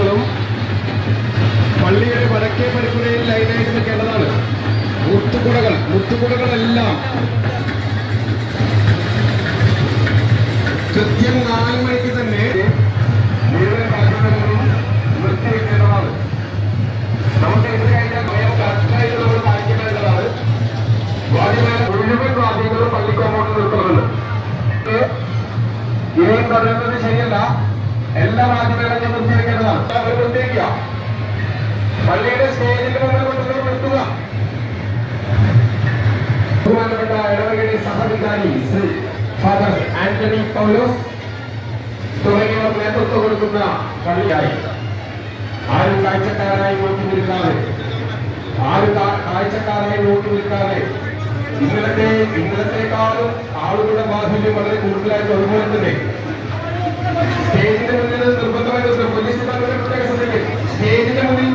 ഭാഗങ്ങളും പള്ളിയുടെ വടക്കേ പരിപ്പുരയിൽ ലൈനായിട്ട് നിൽക്കേണ്ടതാണ്. മുത്തുകുടകൾ മുത്തുകുടകളെല്ലാം. കൃത്യം നാല് മണിക്ക് തന്നെ മുഴുവൻ നമുക്ക് മുഴുവൻ നിർത്തുന്നുണ്ട് ഇനിയും പറയുന്നത് ശരിയല്ല. എല്ലാ വാദ്യമേളങ്ങളും നിർത്തിവെക്കേണ്ടതാണ് അവർ നിർത്തിവെക്കുക പള്ളിയുടെ സ്റ്റേജിന്റെ മുന്നിൽ കൊണ്ടുവന്ന് സഹവികാരി ശ്രീ ഫാദർ ആന്റണി പൗലോസ് തുടങ്ങിയവർ നേതൃത്വം കൊടുക്കുന്ന പള്ളിയായി. ആരും കാഴ്ചക്കാരായി നോക്കി നിൽക്കാതെ ആരും കാഴ്ചക്കാരായി നോക്കി നിൽക്കാതെ ഇന്നലത്തെ ഇന്നലത്തെക്കാളും ആളുകളുടെ ബാഹുല്യം വളരെ കൂടുതലായിട്ട് അതുപോലെ തന്നെ സ്റ്റേജിന്റെ മുന്നിൽ പോലീസ് സ്റ്റേജിന്റെ മുന്നിൽ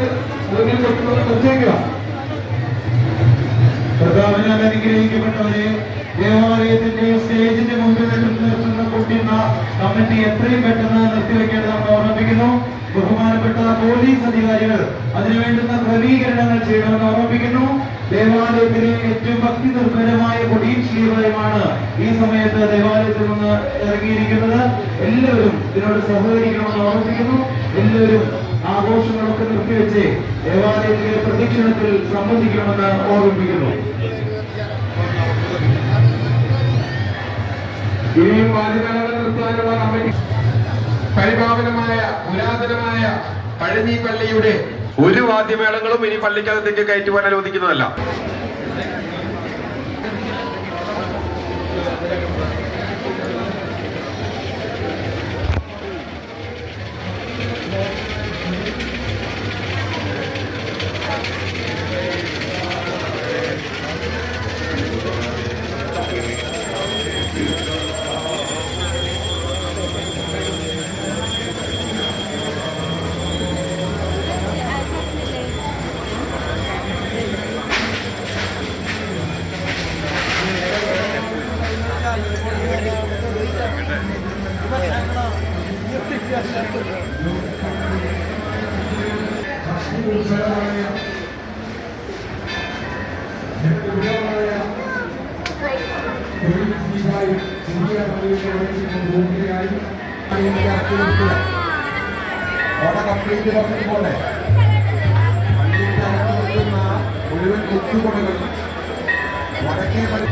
ദേവാലയത്തിന്റെ സ്റ്റേജിന്റെ കമ്മിറ്റി എത്രയും പെട്ടെന്ന് ഓർമ്മിപ്പിക്കുന്നു. ബഹുമാനപ്പെട്ട പോലീസ് അതിനുവേണ്ടുന്ന ക്രമീകരണങ്ങൾ ചെയ്യണമെന്ന് ഓർമ്മിപ്പിക്കുന്നു. ദേവാലയത്തിലെ ഏറ്റവും ഭക്തി നിർഭരമായ ഈ സമയത്ത് ദേവാലയത്തിൽ നിന്ന് ഇറങ്ങിയിരിക്കുന്നത് എല്ലാവരും ഇതിനോട് സഹകരിക്കണമെന്ന് ഓർമ്മിപ്പിക്കുന്നു എല്ലാവരും ആഘോഷങ്ങളൊക്കെ നിർത്തിവെച്ച് ദേവാലയത്തിലെ പ്രദക്ഷിണത്തിൽ സംബന്ധിക്കണമെന്ന് ഓർമ്മിപ്പിക്കുന്നു. ഇനിയും വാദ്യമേളകൾ നിർത്താനുള്ള കമ്മിറ്റി പരിഭാവനമായ പുരാതനമായ പഴഞ്ഞി പള്ളിയുടെ ഒരു വാദ്യമേളങ്ങളും ഇനി പള്ളിക്കകത്തേക്ക് കയറ്റുവാൻ അനുവദിക്കുന്നതല്ല. കംപ്ലീറ്റ് പറഞ്ഞിട്ട് പോലെ മുഴുവൻ കുത്തുകൊടകൾ വടക്കേ പള്ളി